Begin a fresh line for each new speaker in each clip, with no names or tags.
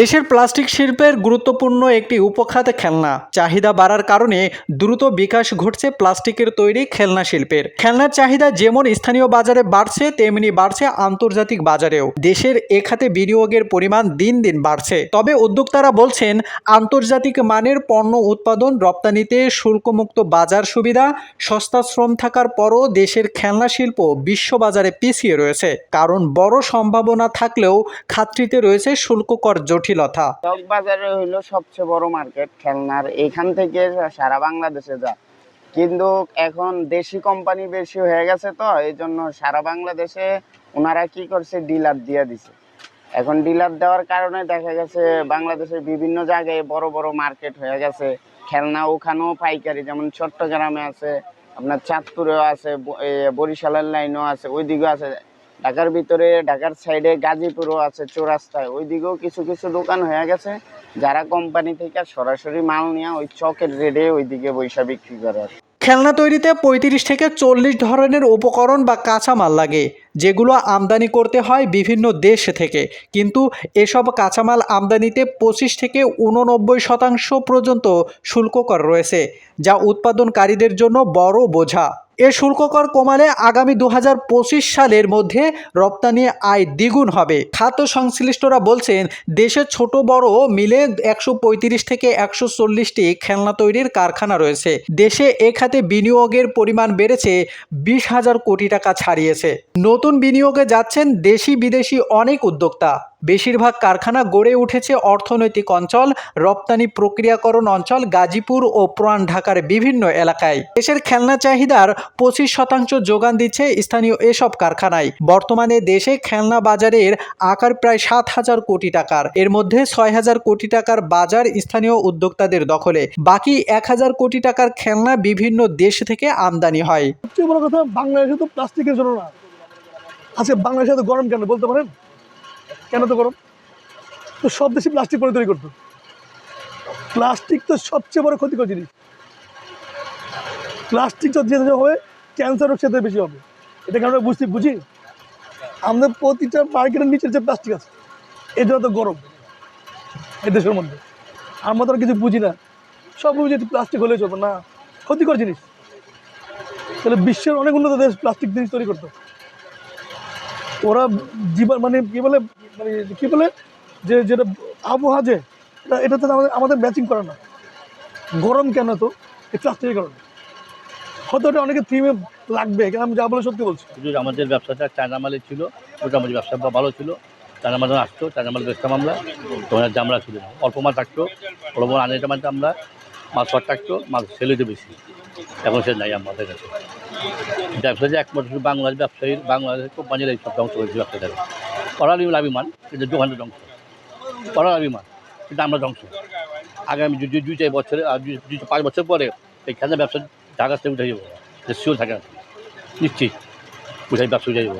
দেশের প্লাস্টিক শিল্পের গুরুত্বপূর্ণ একটি উপখাত খেলনা। চাহিদা বাড়ার কারণে দ্রুত বিকাশ ঘটছে প্লাস্টিকের তৈরি খেলনা শিল্পের। খেলনার চাহিদা যেমন স্থানীয় বাজারে বাড়ছে, তেমনি বাড়ছে আন্তর্জাতিক বাজারেও। দেশের এ খাতে বিনিয়োগের পরিমাণ দিন দিন বাড়ছে। তবে উদ্যোক্তারা বলছেন, আন্তর্জাতিক মানের পণ্য উৎপাদন রপ্তানিতে শুল্কমুক্ত বাজার সুবিধা, সস্তা শ্রম থাকার পরও দেশের খেলনা শিল্প বিশ্ববাজারে পিছিয়ে রয়েছে। কারণ বড় সম্ভাবনা থাকলেও খাতটিতে রয়েছে শুল্ককর জটিলতা
চক বাজারে হইল সবচেয়ে বড় মার্কেট খেলনার, এখান থেকে সারা বাংলাদেশে যায় কিন্তু এখন দেশি কোম্পানি বেশি হয়ে গেছে তো এই জন্য সারা বাংলাদেশে ওনারা কি করছে, ডিলার দিয়ে দিছে। এখন ডিলার দেওয়ার কারণে দেখা গেছে বাংলাদেশের বিভিন্ন জায়গায় বড় বড় মার্কেট হয়ে গেছে। খেলনা ওখানেও পাইকারি, যেমন চট্টগ্রামে আছে, আপনার চাঁদপুরেও আছে বরিশালের লাইনও আছে, ওইদিকেও আছে। ঢাকার ভিতরে, ঢাকার সাইডে গাজীপুরও আছে চৌরাস্তায়। ওইদিকেও কিছু কিছু দোকান হয়ে গেছে। যারা কোম্পানি থেকে সরাসরি মাল নিয়ে ওই চকের রেডে ওইদিকে বৈশা বিক্রি করে।
খেলনা তৈরিতে পঁয়ত্রিশ থেকে চল্লিশ ধরনের উপকরণ বা কাঁচামাল লাগে, যেগুলো আমদানি করতে হয় বিভিন্ন দেশ থেকে। কিন্তু এসব কাঁচামাল আমদানিতে পঁচিশ থেকে উননব্বই শতাংশ পর্যন্ত শুল্ককর রয়েছে, যা উৎপাদনকারীদের জন্য বড় বোঝা। এ শুল্ককর কমালে আগামী দু হাজার পঁচিশ সালের মধ্যে রপ্তানি আয় দ্বিগুণ হবে। খাদ্য সংশ্লিষ্টরা বলছেন, দেশে ছোট বড় মিলে একশো পঁয়ত্রিশ থেকে একশো চল্লিশটি খেলনা তৈরির কারখানা রয়েছে। দেশে এ খাতে বিনিয়োগের পরিমাণ বেড়েছে বিশ হাজার কোটি টাকা ছাড়িয়েছে। নতুন বিনিয়োগে যাচ্ছেন দেশি বিদেশি অনেক উদ্যোক্তা। বেশিরভাগ কারখানা গড়ে উঠেছে অর্থনৈতিক অঞ্চল, রপ্তানি প্রক্রিয়াকরণ অঞ্চল, গাজীপুর ও পুরান ঢাকার বিভিন্ন এলাকায়। দেশের খেলনা চাহিদার পঁচিশ শতাংশ যোগান দিচ্ছে স্থানীয় এসব কারখানায়। বর্তমানে দেশে খেলনা বাজারের আকার প্রায় সাত হাজার কোটি টাকার। এর মধ্যে ছয় হাজার কোটি টাকার বাজার স্থানীয় উদ্যোক্তাদের দখলে। বাকি এক হাজার কোটি টাকার খেলনা বিভিন্ন দেশ থেকে আমদানি হয়।
বড় কথা, বাংলাদেশে তো প্লাস্টিকের জন্য না আচ্ছা বাংলাদেশে তো গরম কেন বলতে পারেন? তো গরম? তো সব দেশে প্লাস্টিক পরে তৈরি করতো। প্লাস্টিক তো সবচেয়ে বড় ক্ষতিকর জিনিস। প্লাস্টিক তো যেতে হবে ক্যান্সার রোগ সেতে বেশি হবে। এটা আমরা বুঝতে বুঝি? আমাদের প্রতিটা মার্কেটের নিচে যে প্লাস্টিক আছে, এটা তো গরম এই দেশের মধ্যে। আমরা তো আর কিছু বুঝি না। সব বুঝি প্লাস্টিক হলে চলবে। না, ক্ষতিকর জিনিস। তাহলে বিশ্বের অনেক উন্নত দেশ প্লাস্টিক জিনিস তৈরি করতো। ওরা জীবন মানে কি বলে মানে কি বলে, যে যেটা আবহাওয়া যে, এটা তো আমাদের আমাদের ম্যাচিং করে না। গরম কেন তো এই প্লাস্টিকের কারণে। হয়তো ওটা অনেকে থিমে লাগবে কেন আমি যা বলে সত্যি বলছি।
আমাদের ব্যবসাটা চায়না মালের ছিল আমাদের ব্যবসা ভালো ছিল। চায়না মাল আসতো, চায়না মাল বেচতাম তখন আর জামরা ছিল। অল্প মাল থাকতো, অল্প মাল মানতে আমরা। শর্ট থাকতো সেল হইতে বেশি এখন সে নাই আমাদের কাছে। ব্যবসা যে একমাত্র বাংলাদেশ ব্যবসায়ীর বাংলাদেশের কোম্পানির এই সব ধ্বংস করেছে ব্যবসাটাকে ওরা লাভিমান কিন্তু দোকানটা ধ্বংস। ওরা লাভিমান কিন্তু আমরা ধ্বংস। আগামী দুই দুই চার বছরে, আর দুই পাঁচ বছর পরে এই খেলার ব্যবসা ঢাকা থেকে উঠে যাব। যে শিওর থাকে নিশ্চিত। উঠে ব্যবসা উঠে যাব।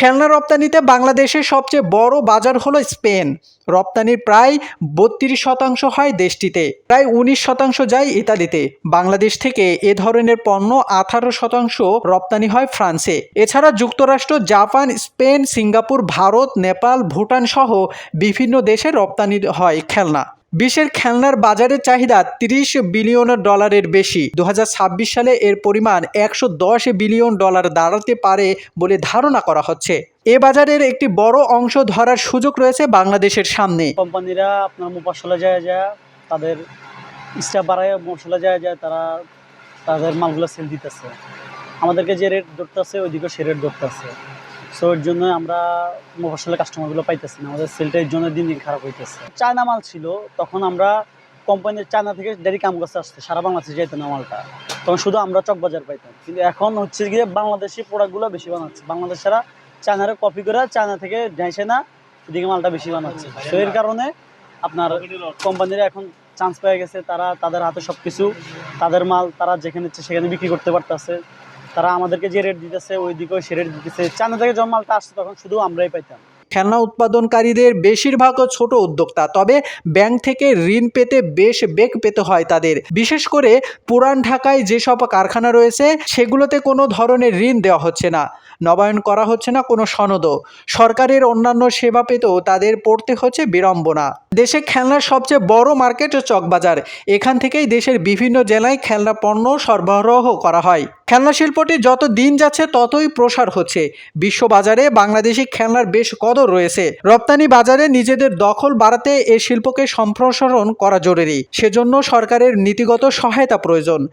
খেলনা রপ্তানিতে বাংলাদেশের সবচেয়ে বড় বাজার হলো স্পেন। রপ্তানির প্রায় বত্রিশ শতাংশ হয় দেশটিতে, প্রায় উনিশ শতাংশ যায় ইতালিতে। বাংলাদেশ থেকে এ ধরনের পণ্য আঠারো শতাংশ রপ্তানি হয় ফ্রান্সে। এছাড়া যুক্তরাষ্ট্র, Japan, Spain, Singapore, Bharat, Nepal, Bhutan সহ বিভিন্ন দেশে রপ্তানি হয় খেলনা। বিশ্বের খেলনার বাজারের চাহিদা তিরিশ বিলিয়ন ডলারের বেশি। দুহাজার ছাব্বিশ সালে এর পরিমাণ একশো দশ বিলিয়ন ডলার দাঁড়াতে পারে বলে ধারণা করা হচ্ছে। এ বাজারের একটি বড় অংশ ধরার সুযোগ রয়েছে বাংলাদেশের সামনে।
কোম্পানিরা আপনার মশলা যায় যায়, তাদের স্টাফ বাড়ায়, মশলা যায় যায়, তারা তাদের মালগুলো সেল দিতেছে। আমাদেরকে যে রেট ধরতেছে ওইদিকে সে রেট ধরতেছে। সো এর জন্য আমরা মফসলের কাস্টমারগুলো পাইতেছি না। আমাদের সেলটা এর জন্য দিন দিন খারাপ হইতেছে। চায়না মাল ছিল, তখন আমরা কোম্পানির চায়না থেকে ডাইরেক্ট কাম কাছে আসতে সারা বাংলাদেশে যাইতো না মালটা। তখন শুধু আমরা চকবাজার পাইতাম। কিন্তু এখন হচ্ছে গিয়ে বাংলাদেশি প্রোডাক্টগুলো বেশি বানাচ্ছে। বাংলাদেশেরা চায়নারে কপি করে চায়না থেকে যাইছে না, এদিকে মালটা বেশি বানাচ্ছে। তো এর কারণে আপনার কোম্পানিরা এখন চান্স পেয়ে গেছে। তারা তাদের হাতে সব কিছু তাদের মাল তারা যেখানে ইচ্ছে সেখানে বিক্রি করতে পারতেছে। তারা আমাদেরকে যে রেট দিতেছে ওই দিকেও সে রেট দিতেছে। চান্দা থেকে যখন মালটা আসতো তখন শুধু আমরাই পাইতাম।
খেলনা উৎপাদনকারীদের বেশিরভাগ ছোট উদ্যোক্তা, তবে ব্যাংক থেকে ঋণ পেতে বেশ বেগ পেতে হয় তাদের। বিশেষ করে পুরান ঢাকায় যেসব কারখানা রয়েছে, সেগুলোতে কোনো ধরনের ঋণ দেওয়া হচ্ছে না, নবায়ন করা হচ্ছে না কোনো সনদও। সরকারের অন্যান্য সেবা পেতেও তাদের পড়তে হচ্ছে বিড়ম্বনা। দেশে খেলনার সবচেয়ে বড় মার্কেট চকবাজার। এখান থেকেই দেশের বিভিন্ন জেলায় খেলনা পণ্য সরবরাহ করা হয়। খেলনা শিল্পটি যত দিন যাচ্ছে ততই প্রসার হচ্ছে। বিশ্ববাজারে বাংলাদেশি খেলনার বেশ কদর রয়েছে। রপ্তানি বাজারে নিজেদের দখল বাড়াতে এ শিল্পকে সম্প্রসারণ করা জরুরি। সেজন্য সরকারের নীতিগত সহায়তা প্রয়োজন।